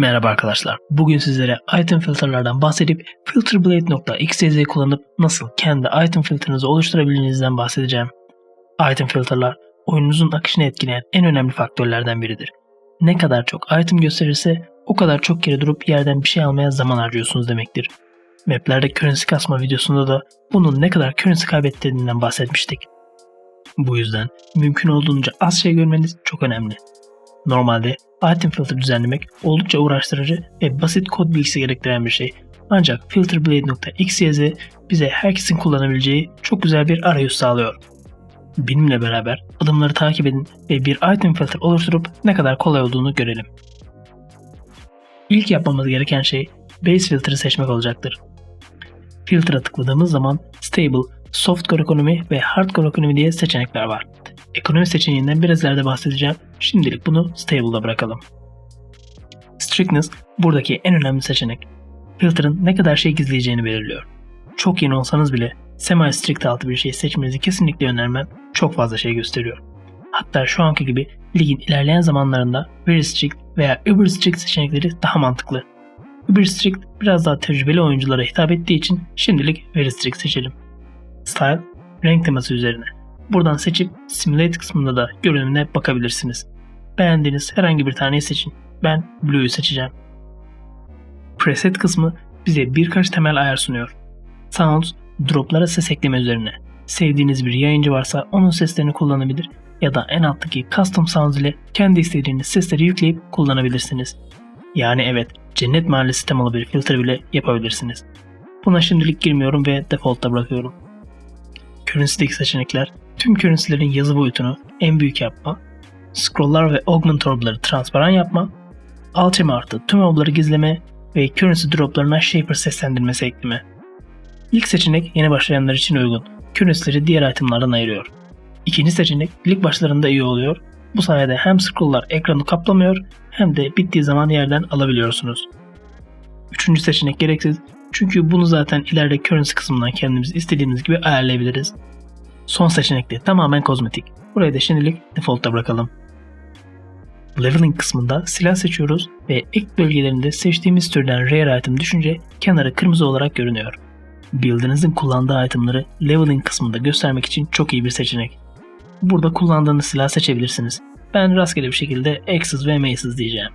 Merhaba arkadaşlar. Bugün sizlere item filterlardan bahsedip filterblade.xyz kullanıp nasıl kendi item filtrenizi oluşturabildiğinizden bahsedeceğim. Item filterlar oyununuzun akışını etkileyen en önemli faktörlerden biridir. Ne kadar çok item gösterirse o kadar çok kere durup yerden bir şey almaya zaman harcıyorsunuz demektir. Maplerde currency kasma videosunda da bunun ne kadar currency kaybettirdiğinden bahsetmiştik. Bu yüzden mümkün olduğunca az şey görmeniz çok önemli. Normalde item filter düzenlemek oldukça uğraştırıcı ve basit kod bilgisi gerektiren bir şey. Ancak filterblade.xyz bize herkesin kullanabileceği çok güzel bir arayüz sağlıyor. Benimle beraber adımları takip edin ve bir item filter oluşturup ne kadar kolay olduğunu görelim. İlk yapmamız gereken şey base filter'ı seçmek olacaktır. Filter'a tıkladığımız zaman stable, softcore ekonomi ve hardcore ekonomi diye seçenekler var. Ekonomi seçeneğinden biraz ileride bahsedeceğim. Şimdilik bunu Stable'da bırakalım. Strictness buradaki en önemli seçenek. Filter'ın ne kadar şey gizleyeceğini belirliyor. Çok yeni olsanız bile semi-strict altı bir şey seçmenizi kesinlikle önermem. Çok fazla şey gösteriyor. Hatta şu anki gibi ligin ilerleyen zamanlarında Very Strict veya Uber Strict seçenekleri daha mantıklı. Uber Strict biraz daha tecrübeli oyunculara hitap ettiği için şimdilik Very Strict seçelim. Style, renk teması üzerine. Buradan seçip Simulate kısmında da görünümüne bakabilirsiniz. Beğendiğiniz herhangi bir taneyi seçin. Ben Blue'yu seçeceğim. Preset kısmı bize birkaç temel ayar sunuyor. Sounds, droplara ses ekleme üzerine. Sevdiğiniz bir yayıncı varsa onun seslerini kullanabilir ya da en alttaki Custom Sounds ile kendi istediğiniz sesleri yükleyip kullanabilirsiniz. Yani evet, cennet mahallesi temalı bir filtre bile yapabilirsiniz. Buna şimdilik girmiyorum ve default'ta bırakıyorum. Currency'deki seçenekler tüm currency'lerin yazı boyutunu en büyük yapma, scrolllar ve augment orb'ları transparan yapma, Ultima artı tüm orb'ları gizleme ve currency droplarına shaper seslendirmesi ekleme. İlk seçenek yeni başlayanlar için uygun. Currency'leri diğer itemlardan ayırıyor. İkinci seçenek lig başlarında iyi oluyor. Bu sayede hem scrolllar ekranı kaplamıyor hem de bittiği zaman yerden alabiliyorsunuz. Üçüncü seçenek gereksiz çünkü bunu zaten ileride currency kısmından kendimiz istediğimiz gibi ayarlayabiliriz. Son seçenek tamamen kozmetik. Burayı da şimdilik default'ta bırakalım. Leveling kısmında silah seçiyoruz ve ek bölgelerinde seçtiğimiz türden rare item düşünce kenarı kırmızı olarak görünüyor. Build'inizin kullandığı itemları leveling kısmında göstermek için çok iyi bir seçenek. Burada kullandığınız silah seçebilirsiniz. Ben rastgele bir şekilde X'ız ve M'sız diyeceğim.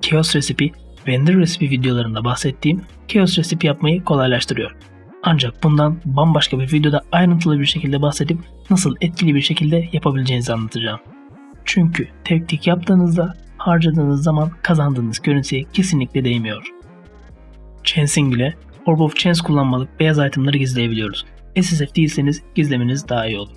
Chaos Recipe, Vendor Recipe videolarında bahsettiğim Chaos Recipe yapmayı kolaylaştırıyor. Ancak bundan bambaşka bir videoda ayrıntılı bir şekilde bahsedip nasıl etkili bir şekilde yapabileceğinizi anlatacağım. Çünkü teknik yaptığınızda harcadığınız zaman kazandığınız görüntüye kesinlikle değmiyor. Chancing ile Orb of Chance kullanmalık beyaz itemları gizleyebiliyoruz. SSF değilseniz gizlemeniz daha iyi olur.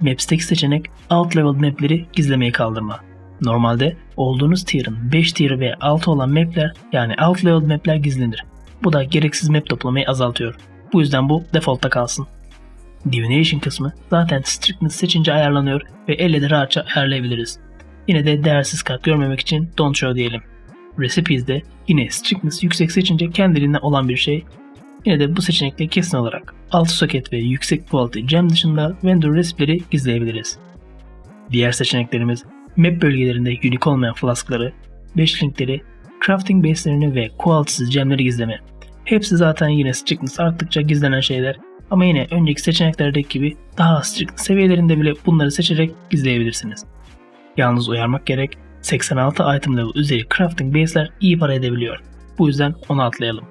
Maps'teki seçenek alt level mapleri gizlemeyi kaldırma. Normalde olduğunuz tier'ın 5 tier ve 6 olan mapler yani alt level mapler gizlenir. Bu da gereksiz map toplamayı azaltıyor. Bu yüzden bu default'ta kalsın. Divination kısmı zaten strictness seçince ayarlanıyor ve elle de rahatça ayarlayabiliriz. Yine de değersiz kart görmemek için don't show diyelim. Recipes de yine strictness yüksek seçince kendiliğinden olan bir şey. Yine de bu seçenekle kesin olarak altı soket ve yüksek quality gem dışında vendor recipe'leri gizleyebiliriz. Diğer seçeneklerimiz map bölgelerinde unique olmayan flaskları, 5 linkleri, crafting base'lerini ve quality'siz gemleri gizleme. Hepsi zaten yine strictness arttıkça gizlenen şeyler ama yine önceki seçeneklerdeki gibi daha strict seviyelerinde bile bunları seçerek gizleyebilirsiniz. Yalnız uyarmak gerek 86 item level üzeri crafting base'ler iyi para edebiliyor. Bu yüzden onu atlayalım.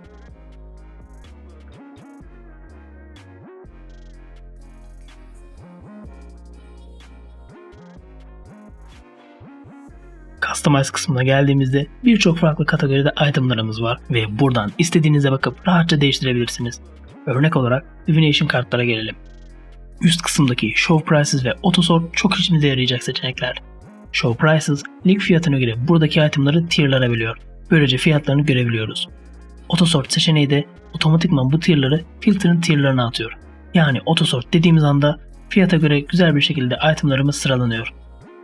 Customize kısmına geldiğimizde birçok farklı kategoride itemlarımız var ve buradan istediğinize bakıp rahatça değiştirebilirsiniz. Örnek olarak Divination kartlara gelelim. Üst kısımdaki Show Prices ve Autosort çok işimize yarayacak seçenekler. Show Prices, lig fiyatına göre buradaki itemları tierlara bölüyor. Böylece fiyatlarını görebiliyoruz. Autosort seçeneği de otomatikman bu tierları filtre'ın tierlarına atıyor. Yani Autosort dediğimiz anda fiyata göre güzel bir şekilde itemlarımız sıralanıyor.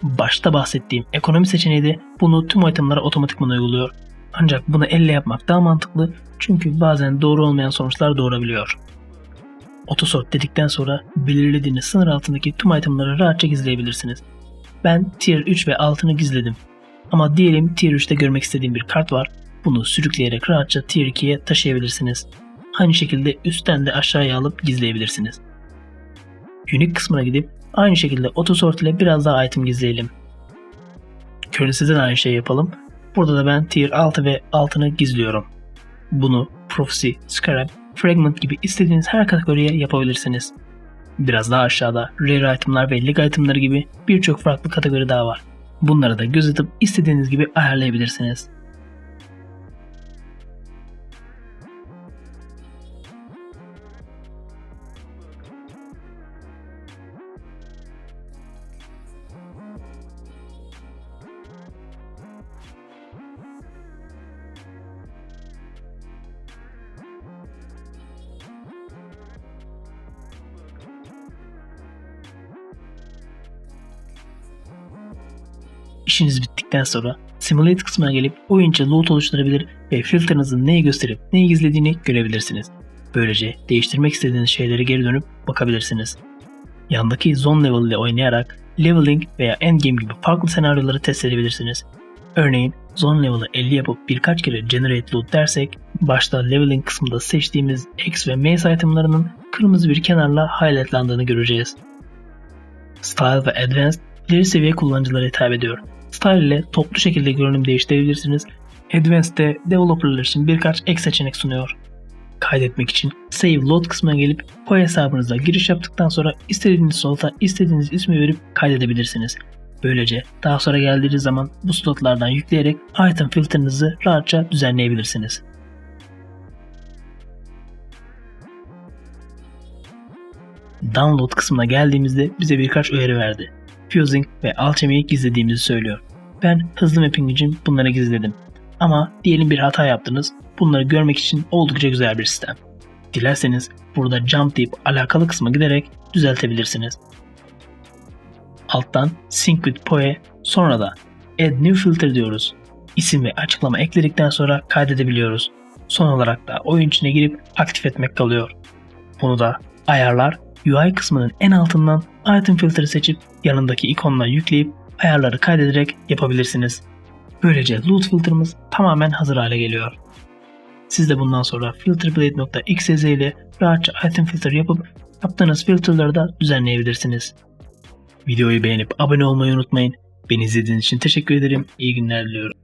Başta bahsettiğim ekonomi seçeneği de bunu tüm itemlara otomatikman uyguluyor. Ancak bunu elle yapmak daha mantıklı çünkü bazen doğru olmayan sonuçlar doğurabiliyor. Otosort dedikten sonra belirlediğiniz sınır altındaki tüm itemları rahatça gizleyebilirsiniz. Ben tier 3 ve 6'ını gizledim. Ama diyelim Tier 3'te görmek istediğim bir kart var. Bunu sürükleyerek rahatça Tier 2'ye taşıyabilirsiniz. Aynı şekilde üstten de aşağıya alıp gizleyebilirsiniz. Unique kısmına gidip aynı şekilde autosort ile biraz daha item gizleyelim. Currency'de de aynı şey yapalım. Burada da ben Tier 6 ve altını gizliyorum. Bunu Prophecy, Scarab, Fragment gibi istediğiniz her kategoriye yapabilirsiniz. Biraz daha aşağıda Rare itemlar ve Leg itemları gibi birçok farklı kategori daha var. Bunları da göz atıp istediğiniz gibi ayarlayabilirsiniz. İşiniz bittikten sonra Simulate kısmına gelip oyunca loot oluşturabilir ve filtrenizin neyi gösterip neyi gizlediğini görebilirsiniz. Böylece değiştirmek istediğiniz şeyleri geri dönüp bakabilirsiniz. Yandaki zone level ile oynayarak leveling veya endgame gibi farklı senaryoları test edebilirsiniz. Örneğin zone level'ı 50 yapıp birkaç kere generate loot dersek başta leveling kısmında seçtiğimiz X ve Mace itemlarının kırmızı bir kenarla highlightlandığını göreceğiz. Style ve Advanced ileri seviye kullanıcılara hitap ediyor. Style ile toplu şekilde görünüm değiştirebilirsiniz. Advanced de developerlar için birkaç ek seçenek sunuyor. Kaydetmek için Save Load kısmına gelip Poe hesabınıza giriş yaptıktan sonra istediğiniz slota istediğiniz ismi verip kaydedebilirsiniz. Böylece daha sonra geldiğiniz zaman bu slotlardan yükleyerek item filtrenizi rahatça düzenleyebilirsiniz. Download kısmına geldiğimizde bize birkaç uyarı verdi. Fusing ve Alchemy'yi gizlediğimizi söylüyor. Ben hızlı mapping için bunları gizledim. Ama diyelim bir hata yaptınız, bunları görmek için oldukça güzel bir sistem. Dilerseniz burada jump deyip alakalı kısma giderek düzeltebilirsiniz. Alttan Sync with Poe sonra da Add New Filter diyoruz. İsim ve açıklama ekledikten sonra kaydedebiliyoruz. Son olarak da oyun içine girip aktif etmek kalıyor. Bunu da ayarlar UI kısmının en altından item filtre seçip yanındaki ikonla yükleyip ayarları kaydederek yapabilirsiniz. Böylece loot filtremiz tamamen hazır hale geliyor. Siz de bundan sonra filterblade.xyz ile rahatça item filtre yapıp yaptığınız filtreleri da düzenleyebilirsiniz. Videoyu beğenip abone olmayı unutmayın. Beni izlediğiniz için teşekkür ederim. İyi günler diliyorum.